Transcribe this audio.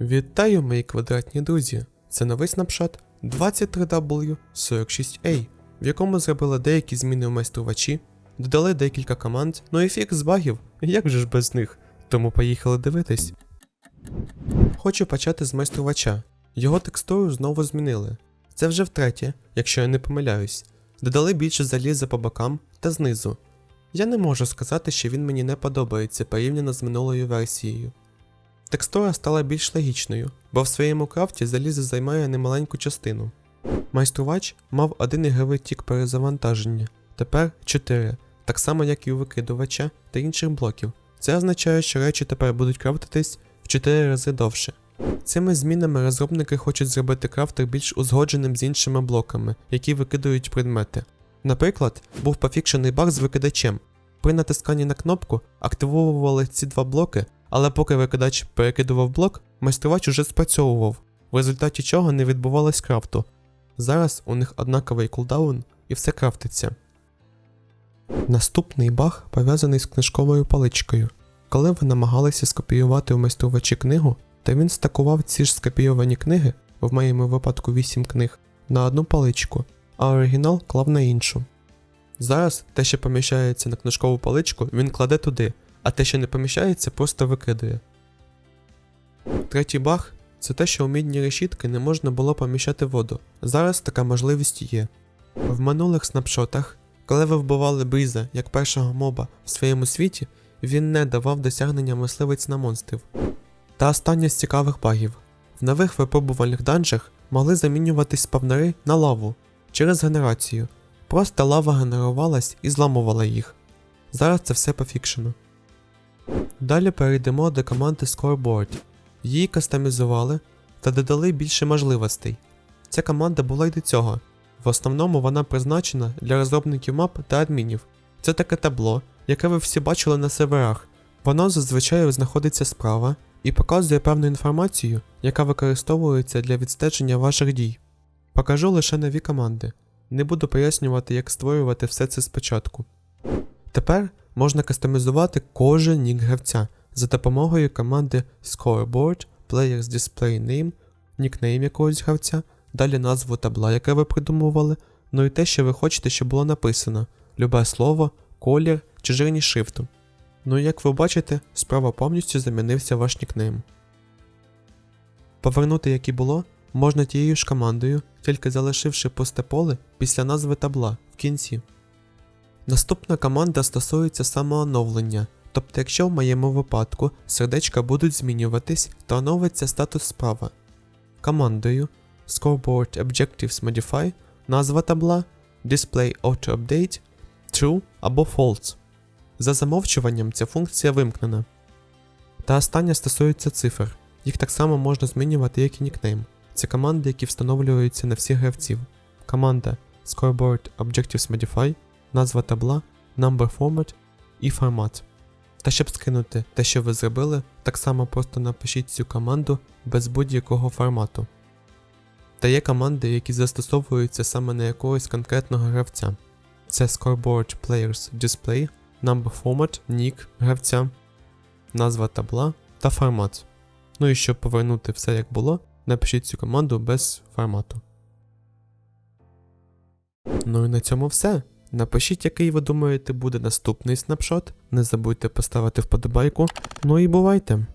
Вітаю, мої квадратні друзі! Це новий снапшот 23W46A, в якому зробили деякі зміни у майструвачі, додали декілька команд, ну і фікс багів, як же ж без них. Тому поїхали дивитись. Хочу почати з майструвача. Його текстуру знову змінили. Це вже втретє, якщо я не помиляюсь. Додали більше заліза по бокам та знизу. Я не можу сказати, що він мені не подобається порівняно з минулою версією. Текстура стала більш логічною, бо в своєму крафті залізо займає немаленьку частину. Майструвач мав один ігровий тік перезавантаження, тепер 4, так само як і у викидувача та інших блоків. Це означає, що речі тепер будуть крафтитись в 4 рази довше. Цими змінами розробники хочуть зробити крафтер більш узгодженим з іншими блоками, які викидують предмети. Наприклад, був пофікшений баг з викидачем. При натисканні на кнопку активовували ці два блоки, але поки викидач перекидував блок, майструвач уже спрацьовував, в результаті чого не відбувалось крафту. Зараз у них однаковий кулдаун і все крафтиться. Наступний баг пов'язаний з книжковою паличкою. Коли ви намагалися скопіювати у майструвачі книгу, та він стакував ці ж скопійовані книги, в моєму випадку 8 книг, на одну паличку, а оригінал клав на іншу. Зараз те, що поміщається на книжкову паличку, він кладе туди, а те, що не поміщається, просто викидає. Третій баг це те, що у мідні решітки не можна було поміщати воду. Зараз така можливість є. В минулих снапшотах, коли ви вбивали Бріза як першого моба в своєму світі, він не давав досягнення мисливець на монстрів. Та останнє з цікавих багів. В нових випробувальних данжах могли замінюватись спавнери на лаву через генерацію. Просто лава генерувалась і зламувала їх. Зараз це все пофікшено. Далі перейдемо до команди Scoreboard. Її кастомізували та додали більше можливостей. Ця команда була й до цього. В основному вона призначена для розробників мап та адмінів. Це таке табло, яке ви всі бачили на серверах. Воно зазвичай знаходиться справа і показує певну інформацію, яка використовується для відстеження ваших дій. Покажу лише нові команди. Не буду пояснювати, як створювати все це спочатку. Тепер можна кастомізувати кожен нік гравця за допомогою команди Scoreboard, Players Display Name, нікнейм якогось гравця, далі назву табла, яке ви придумували, ну і те, що ви хочете, щоб було написано, любе слово, колір чи жирність шрифту. Ну і як ви бачите, справа повністю замінився ваш нікнейм. Повернути, як і було, можна тією ж командою, тільки залишивши пусте поле після назви табла в кінці. Наступна команда стосується самооновлення, тобто якщо в моєму випадку сердечка будуть змінюватись, то оновиться статус справа. Командою Scoreboard Objectives Modify, назва табла, Display Auto Update, True або False. За замовчуванням ця функція вимкнена. Та остання стосується цифр. Їх так само можна змінювати, як і нікнейм. Це команди, які встановлюються на всіх гравців. Команда Scoreboard Objectives Modify, назва табла, Number Format і формат. Та щоб скинути те, що ви зробили, так само просто напишіть цю команду без будь-якого формату. Та є команди, які застосовуються саме на якогось конкретного гравця. Це Scoreboard Players Display, Number Format, Nick гравця, назва табла та формат. Ну і щоб повернути все як було, напишіть цю команду без формату. Ну і на цьому все. Напишіть, який ви думаєте буде наступний снапшот. Не забудьте поставити вподобайку. Ну і бувайте!